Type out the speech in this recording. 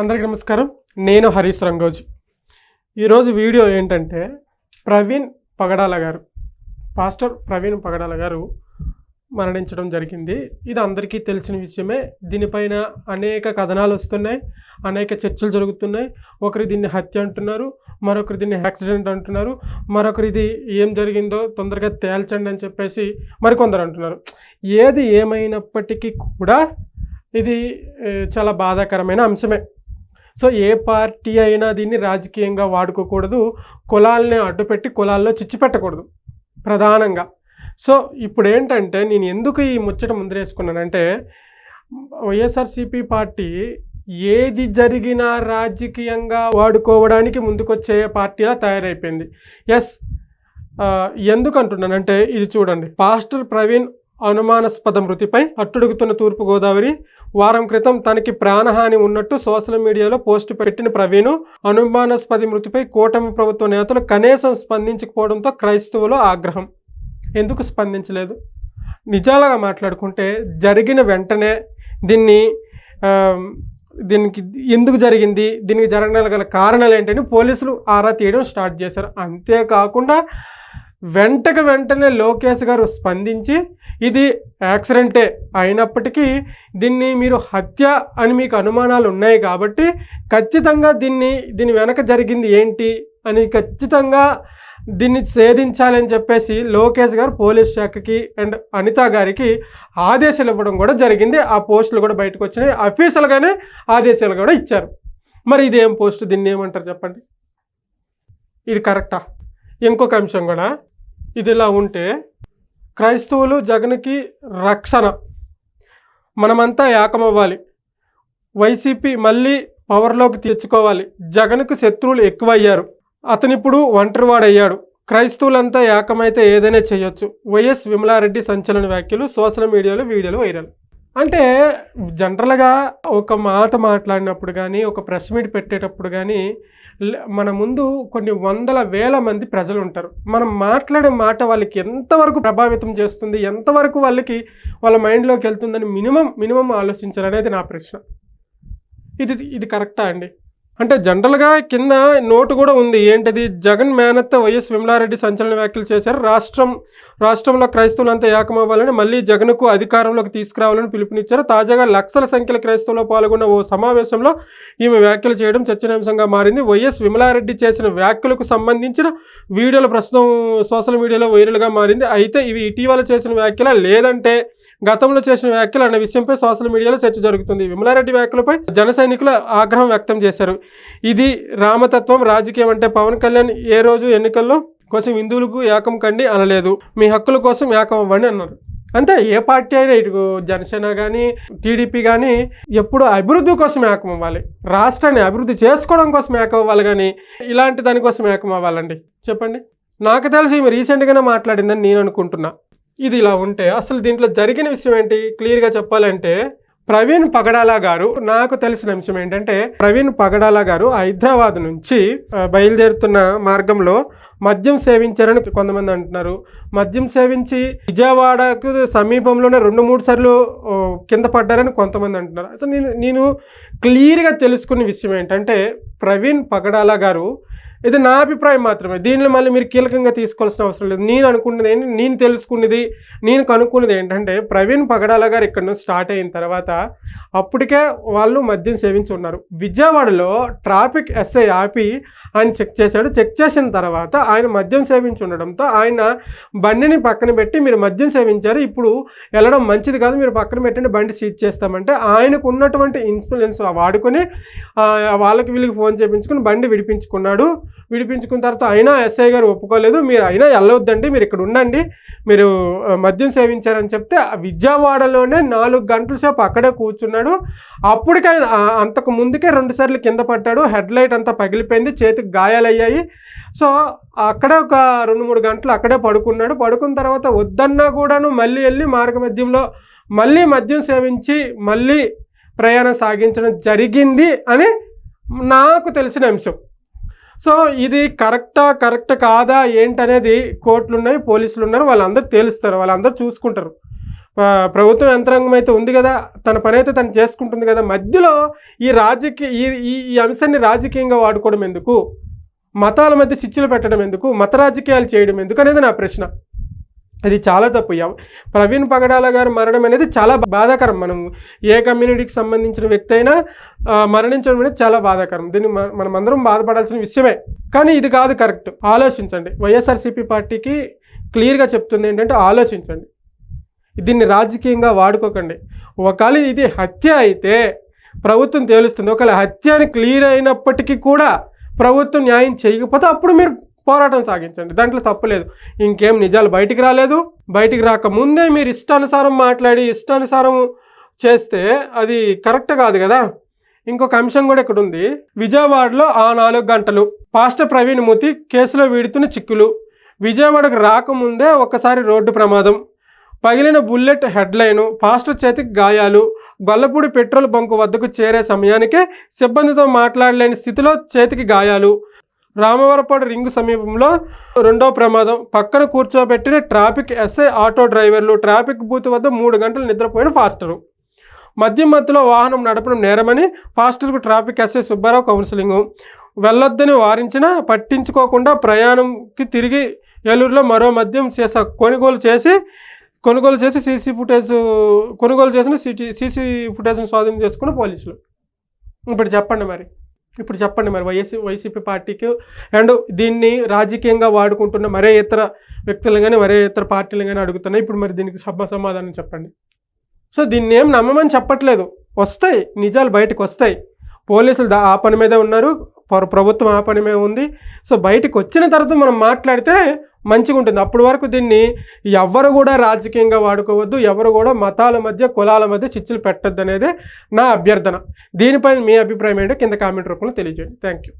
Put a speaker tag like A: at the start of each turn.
A: అందరికీ నమస్కారం. నేను హరీష్ రంగోజీ. ఈరోజు వీడియో ఏంటంటే ప్రవీణ్ పగడాల గారు పాస్టర్ ప్రవీణ్ పగడాల గారు మరణించడం జరిగింది. ఇది అందరికీ తెలిసిన విషయమే. దీనిపైన అనేక కథనాలు వస్తున్నాయి అనేక చర్చలు జరుగుతున్నాయి. ఒకరు దీన్ని హత్య అంటున్నారు మరొకరు దీన్ని యాక్సిడెంట్ అంటున్నారు. మరొకరు ఇది ఏం జరిగిందో తొందరగా తేల్చండి అని చెప్పేసి మరికొందరు అంటున్నారు. ఏది ఏమైనప్పటికీ కూడా ఇది చాలా బాధాకరమైన అంశమే. సో ఏ పార్టీ అయినా దీన్ని రాజకీయంగా వాడుకోకూడదు. కులాలని అడ్డుపెట్టి కులాల్లో చిచ్చు పెట్టకూడదు. ప్రధానంగా. సో ఇప్పుడు ఏంటంటే నేను ఎందుకు ఈ ముచ్చట ముందరేసుకున్నానంటే వైఎస్ఆర్సీపీ పార్టీ ఏది జరిగినా రాజకీయంగా వాడుకోవడానికి ముందుకొచ్చే పార్టీలా తయారైపోయింది. ఎస్ ఎందుకు అంటున్నానంటే ఇది చూడండి. పాస్టర్ ప్రవీణ్ అనుమానాస్పద మృతిపై అట్టుడుగుతున్న తూర్పుగోదావరి వారం క్రితం తనకి ప్రాణహాని ఉన్నట్టు సోషల్ మీడియాలో పోస్ట్ పెట్టిన ప్రవీణ్ అనుమానాస్పద మృతిపై కూటమి ప్రభుత్వ నేతలు కనీసం స్పందించకపోవడంతో క్రైస్తవులు ఆగ్రహం. ఎందుకు స్పందించలేదు? నిజాలుగా మాట్లాడుకుంటే జరిగిన వెంటనే దీన్ని దీనికి ఎందుకు జరిగింది? దీనికి జరగగల కారణాలు ఏంటని పోలీసులు ఆరా తీయడం స్టార్ట్ చేశారు. అంతేకాకుండా వెంటకు వెంటనే లోకేష్ గారు స్పందించి ఇది యాక్సిడెంటే అయినప్పటికీ దీన్ని మీరు హత్య అని మీకు అనుమానాలు ఉన్నాయి కాబట్టి ఖచ్చితంగా దీన్ని దీని వెనక జరిగింది ఏంటి అని ఖచ్చితంగా దీన్ని ఛేదించాలని చెప్పేసి లోకేష్ గారు పోలీస్ శాఖకి అండ్ అనిత గారికి ఆదేశాలు ఇవ్వడం కూడా జరిగింది. ఆ పోస్టులు కూడా బయటకు వచ్చినాయి. అఫీషియల్గానే ఆదేశాలు కూడా ఇచ్చారు. మరి ఇదేం పోస్ట్? దీన్ని ఏమంటారు చెప్పండి? ఇది కరెక్టా? ఇంకొక అంశం కూడా. ఇది ఇలా ఉంటే క్రైస్తవులు జగన్కి రక్షణ. మనమంతా ఏకమవ్వాలి. వైసీపీ మళ్ళీ పవర్లోకి తెచ్చుకోవాలి. జగన్కు శత్రువులు ఎక్కువయ్యారు. అతనిప్పుడు ఒంటరివాడయ్యాడు. క్రైస్తవులంతా ఏకమైతే ఏదైనా చేయొచ్చు. వైఎస్ విమలారెడ్డి సంచలన వ్యాఖ్యలు సోషల్ మీడియాలో వీడియోలు వైరల్. అంటే జనరల్గా ఒక మాట మాట్లాడినప్పుడు కానీ ఒక ప్రెస్ మీట్ పెట్టేటప్పుడు కానీ మన ముందు కొన్ని వందల వేల మంది ప్రజలు ఉంటారు మనం మాట్లాడే మాట వాళ్ళకి ఎంతవరకు ప్రభావితం చేస్తుంది ఎంతవరకు వాళ్ళకి వాళ్ళ మైండ్లోకి వెళ్తుందని మినిమం మినిమం ఆలోచించాలనేది నా ప్రశ్న. ఇది ఇది కరెక్టా అండి? అంటే జనరల్గా కింద నోటు కూడా ఉంది. ఏంటిది? జగన్ మేనత్త వైఎస్ విమలారెడ్డి సంచలన వ్యాఖ్యలు చేశారు. రాష్ట్రం రాష్ట్రంలో క్రైస్తవులంతా ఏకమవ్వాలని మళ్ళీ జగన్కు అధికారంలోకి తీసుకురావాలని పిలుపునిచ్చారు. తాజాగా లక్షల సంఖ్యల క్రైస్తవులు పాల్గొన్న ఓ సమావేశంలో ఈమె వ్యాఖ్యలు చేయడం చర్చనీయాంశంగా మారింది. వైఎస్ విమలారెడ్డి చేసిన వ్యాఖ్యలకు సంబంధించిన వీడియోలు ప్రస్తుతం సోషల్ మీడియాలో వైరల్గా మారింది. అయితే ఇవి ఇటీవల చేసిన వ్యాఖ్యల? లేదంటే గతంలో చేసిన వ్యాఖ్యలు అనే విషయంపై సోషల్ మీడియాలో చర్చ జరుగుతుంది. విమలారెడ్డి వ్యాఖ్యలపై జన ఆగ్రహం వ్యక్తం చేశారు. ఇది రామతత్వం రాజకీయం అంటే పవన్ కళ్యాణ్ ఏ రోజు ఎన్నికల్లో కోసం హిందువులకు ఏకం కండి అనలేదు. మీ హక్కుల కోసం ఏకం అవ్వండి అన్నారు. అంతే ఏ పార్టీ అయినా ఇటు జనసేన కానీ టీడీపీ కానీ ఎప్పుడు అభివృద్ధి కోసం ఏకం అవ్వాలి. రాష్ట్రాన్ని అభివృద్ధి చేసుకోవడం కోసం ఏకం అవ్వాలి కానీ ఇలాంటి దానికోసం ఏకం అవ్వాలండి. చెప్పండి. నాకు తెలిసి ఈమె రీసెంట్గానే మాట్లాడిందని నేను అనుకుంటున్నా. ఇది ఇలా ఉంటే అసలు దీంట్లో జరిగిన విషయం ఏంటి? క్లియర్గా చెప్పాలంటే ప్రవీణ్ పగడాల గారు నాకు తెలిసిన అంశం ఏంటంటే ప్రవీణ్ పగడాల గారు హైదరాబాద్ నుంచి బయలుదేరుతున్న మార్గంలో మద్యం సేవించారని కొంతమంది అంటున్నారు. మద్యం సేవించి విజయవాడకు సమీపంలోనే రెండు మూడు సార్లు కింద పడ్డారని కొంతమంది అంటున్నారు. అసలు నేను నేను క్లియర్గా తెలుసుకున్న విషయం ఏంటంటే ప్రవీణ్ పగడాల గారు ఇది నా అభిప్రాయం మాత్రమే. దీనిలో మళ్ళీ మీరు కీలకంగా తీసుకోవాల్సిన అవసరం లేదు. నేను అనుకున్నది ఏంటి? నేను తెలుసుకున్నది నేను కనుక్కున్నది ఏంటంటే ప్రవీణ్ పగడాల గారు ఇక్కడ నుంచి స్టార్ట్ అయిన తర్వాత అప్పటికే వాళ్ళు మద్యం సేవించి ఉన్నారు విజయవాడలో ట్రాఫిక్ ఎస్ఐ ఆపి ఆయన చెక్ చేశాడు. చెక్ చేసిన తర్వాత ఆయన మద్యం సేవించి ఉండడంతో ఆయన బండిని పక్కన పెట్టి మీరు మద్యం సేవించారు ఇప్పుడు వెళ్ళడం మంచిది కాదు మీరు పక్కన పెట్టండి బండి సీజ్ చేస్తామంటే ఆయనకు ఉన్నటువంటి ఇన్ఫ్లుయెన్స్ వాడుకొని వాళ్ళకి వీళ్ళకి ఫోన్ చేయించుకుని బండి విడిపించుకున్నాడు. విడిపించుకున్న తర్వాత అయినా ఎస్ఐ గారు ఒప్పుకోలేదు. మీరు అయినా వెళ్ళవద్దండి మీరు ఇక్కడ ఉండండి మీరు మద్యం సేవించారని చెప్తే ఆ విజయవాడలోనే నాలుగు గంటల సేపు అక్కడే కూర్చున్నాడు. అప్పటికైనా అంతకు ముందుకే రెండు సార్లు కింద పడ్డాడు. హెడ్ లైట్ అంతా పగిలిపోయింది చేతికి గాయాలయ్యాయి. సో అక్కడే ఒక రెండు మూడు గంటలు అక్కడే పడుకున్నాడు. పడుకున్న తర్వాత వద్దన్నా కూడాను మళ్ళీ వెళ్ళి మార్గ మధ్యంలో మళ్ళీ మద్యం సేవించి మళ్ళీ ప్రయాణం సాగించడం జరిగింది అని నాకు తెలిసిన అంశం. సో ఇది కరెక్టా కరెక్ట్ కాదా ఏంటనేది కోర్టులు ఉన్నాయి పోలీసులు ఉన్నారు వాళ్ళందరూ తేలుస్తారు వాళ్ళందరూ చూసుకుంటారు. ప్రభుత్వం యంత్రాంగం అయితే ఉంది కదా తన పని అయితే తను చేసుకుంటుంది కదా మధ్యలో ఈ రాజకీయ ఈ ఈ- ఈ అంశాన్ని రాజకీయంగా వాడుకోవడం ఎందుకు? మతాల మధ్య చిచ్చులు పెట్టడం ఎందుకు? మత రాజకీయాలు చేయడం ఎందుకు అనేది నా ప్రశ్న. అది చాలా తప్పు. ప్రవీణ్ పగడాల గారు మరణం అనేది చాలా బాధాకరం. మనం ఏ కమ్యూనిటీకి సంబంధించిన వ్యక్తి అయినా మరణించడం అనేది చాలా బాధాకరం. దీన్ని మనం అందరం బాధపడాల్సిన విషయమే. కానీ ఇది కాదు కరెక్ట్. ఆలోచించండి. వైఎస్ఆర్సీపీ పార్టీకి క్లియర్గా చెప్తుంది ఏంటంటే ఆలోచించండి. దీన్ని రాజకీయంగా వాడుకోకండి. ఒకవేళ ఇది హత్య అయితే ప్రభుత్వం తేలుస్తుంది. ఒకవేళ హత్య అని క్లియర్ అయినప్పటికీ కూడా ప్రభుత్వం న్యాయం చేయకపోతే అప్పుడు మీరు పోరాటం సాగించండి. దాంట్లో తప్పులేదు ఇంకేం నిజాలు బయటికి రాలేదు. బయటికి రాకముందే మీరు ఇష్టానుసారం మాట్లాడి ఇష్టానుసారం చేస్తే అది కరెక్ట్ కాదు కదా? ఇంకొక అంశం కూడా ఇక్కడ ఉంది. విజయవాడలో ఆ నాలుగు గంటలు పాస్టర్ ప్రవీణ్ మూతి కేసులో వీడుతున్న చిక్కులు. విజయవాడకు రాకముందే ఒక్కసారి రోడ్డు ప్రమాదం. పగిలిన బుల్లెట్ హెడ్లైను పాస్టర్ చేతికి గాయాలు గొల్లపూడి పెట్రోల్ బంకు వద్దకు చేరే సమయానికే సిబ్బందితో మాట్లాడలేని స్థితిలో చేతికి గాయాలు. రామవరపాడు రింగ్ సమీపంలో రెండో ప్రమాదం. పక్కన కూర్చోబెట్టిన traffic SI auto drivers traffic booth వద్ద మూడు గంటలు నిద్రపోయిన ఫాస్టరు. మధ్య మధ్యలో వాహనం నడపడం నేరమని ఫాస్టర్కు ట్రాఫిక్ ఎస్ఐ సుబ్బారావు కౌన్సిలింగ్. వెళ్ళొద్దని వారించినా పట్టించుకోకుండా ప్రయాణంకి తిరిగి ఏలూరులో మరో మద్యం చేసా కొనుగోలు చేసి కొనుగోలు చేసి సీసీ ఫుటేజ్ కొనుగోలు చేసిన సిటీ సీసీ ఫుటేజ్ని స్వాధీనం చేసుకున్న పోలీసులు. ఇప్పుడు చెప్పండి మరి. ఇప్పుడు చెప్పండి మరి వైఎస్సీ వైసీపీ పార్టీకి. అండ్ దీన్ని రాజకీయంగా వాడుకుంటున్న మరే ఇతర వ్యక్తులు కానీ మరే ఇతర పార్టీలు కానీ అడుగుతున్నాయి ఇప్పుడు మరి దీనికి సభ సమాధానం చెప్పండి. సో దీన్ని ఏం నమ్మమని చెప్పట్లేదు. వస్తాయి నిజాలు బయటకు వస్తాయి. పోలీసులు దా ఆ పని మీదే ఉన్నారు ప్రభుత్వం ఆ పని మీద ఉంది. సో బయటకు వచ్చిన తర్వాత మనం మాట్లాడితే మంచిగా ఉంటుంది. అప్పటి వరకు దీన్ని ఎవరు కూడా రాజకీయంగా వాడుకోవద్దు ఎవరు కూడా మతాల మధ్య కులాల మధ్య చిచ్చులు పెట్టద్దు అనేది నా అభ్యర్థన. దీనిపైన మీ అభిప్రాయం ఏంటో కింద కామెంట్ రూపంలో తెలియజేయండి. Thank you